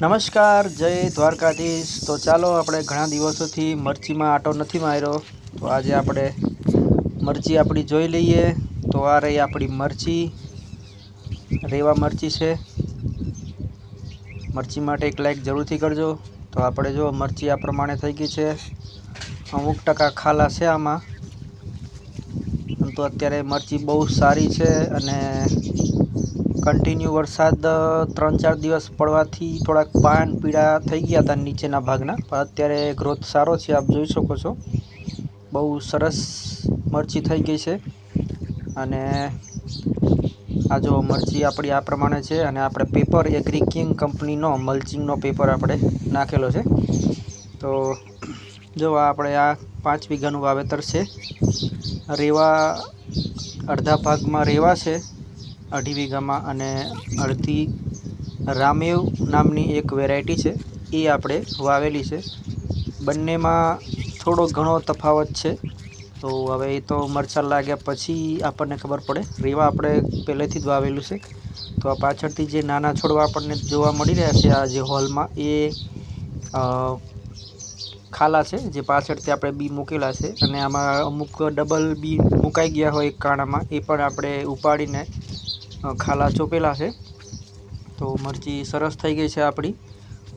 નમસ્કાર, જય દ્વારકાધીશ. તો ચાલો આપણે ઘણા દિવસોથી મરચીમાં આટો નથી માર્યો. તો આજે આપણે મરચી આપણી જોઈ લઈએ. તો આ રહી આપણી મરચી. રેવા મરચી છે. મરચી માટે એક લાઈક જરૂરથી કરજો. તો આપણે જો મરચી આ પ્રમાણે થઈ ગઈ છે. અમુક ટકા ખાલા છે આમાં. પરંતુ અત્યારે મરચી બહુ સારી છે અને કન્ટિન્યુ વરસાદ ત્રણ ચાર દિવસ પડવાથી થોડાક પાન પીળા થઈ ગયા હતા નીચેના ભાગના. પણ અત્યારે ગ્રોથ સારો છે, આપ જોઈ શકો છો. બહુ સરસ મરચી થઈ ગઈ છે. અને આ જો મરચી આપણી આ પ્રમાણે છે અને આપણે પેપર એગ્રી કિંગ કંપનીનો, મલ્ચિંગનો પેપર આપણે નાખેલો છે. તો જો આપણે આ પાંચ વીઘાનું વાવેતર છે. રેવા અડધા ભાગમાં રેવા છે. અઢી વીઘામાં અને અડધી રામેવ નામની એક વેરાયટી છે. એ આપણે વાવેલી છે. બંનેમાં થોડો ઘણો તફાવત છે. તો હવે એ તો મરચાં લાગ્યા પછી આપણને ખબર પડે. રેવા આપણે પહેલેથી જ વાવેલું છે. તો આ પાછળથી જે નાના છોડવા આપણને જોવા મળી રહ્યા છે, આ જે હોલમાં, એ ખાલા છે, જે પાછળથી આપણે બી મૂકેલા છે. અને આમાં અમુક ડબલ બી મુકાઈ ગયા હોય કાણામાં. એ પણ આપણે ઉપાડીને ખાલા ચોપેલા છે. તો મરચી સરસ થઈ ગઈ છે આપણી.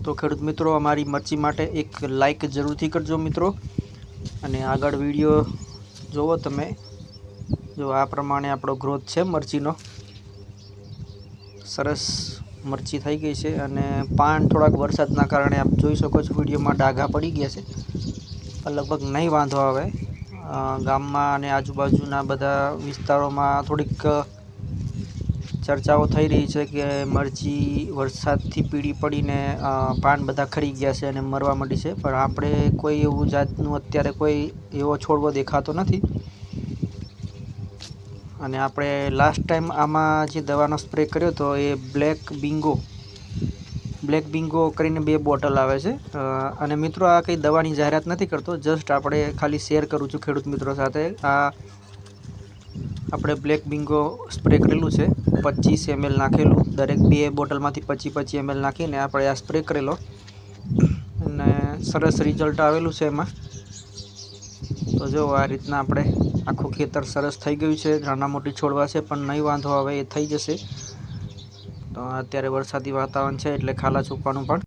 તો ખેડૂત મિત્રો, અમારી મરચી માટે એક લાઈક જરૂરથી કરજો મિત્રો. અને આગળ વીડિયો જુઓ તમે. જો આ પ્રમાણે આપણો ગ્રોથ છે મરચીનો. સરસ મરચી થઈ ગઈ છે અને પાન થોડાક વરસાદના કારણે આપ જોઈ શકો છો વિડીયોમાં ડાઘા પડી ગયા છે. લગભગ નહીં વાંધો આવે. ગામમાં અને આજુબાજુના બધા વિસ્તારોમાં થોડીક ચર્ચાઓ થઈ રહી છે કે મરચી વરસાદથી પીળી પડીને પાન બધા ખરી ગયા છે અને મરવા માંડી છે. પણ આપણે કોઈ એવું જાતનું અત્યારે કોઈ એવો છોડવો દેખાતો નથી. અને આપણે લાસ્ટ ટાઈમ આમાં જે દવાનો સ્પ્રે કર્યો હતો એ બ્લેક બિંગો બ્લેક બિંગો કરીને બે બોટલ આવે છે. અને મિત્રો આ કંઈ દવાની જાહેરાત નથી કરતો. જસ્ટ આપણે ખાલી શેર કરું છું ખેડૂત મિત્રો સાથે. આ આપણે બ્લેક બિંગો સ્પ્રે કરેલું છે. પચીસ એમએલ નાખેલું. દરેક બે બોટલમાંથી પચી પચી એમએલ નાખીને આપણે આ સ્પ્રે કરેલો. અને સરસ રિઝલ્ટ આવેલું છે એમાં. તો જો આ રીતના આપણે આખું ખેતર સરસ થઈ ગયું છે. નાના મોટી છોડવા છે, પણ નહીં વાંધો આવે, એ થઈ જશે. તો અત્યારે વરસાદી વાતાવરણ છે, એટલે ખાલા છૂપવાનું પણ.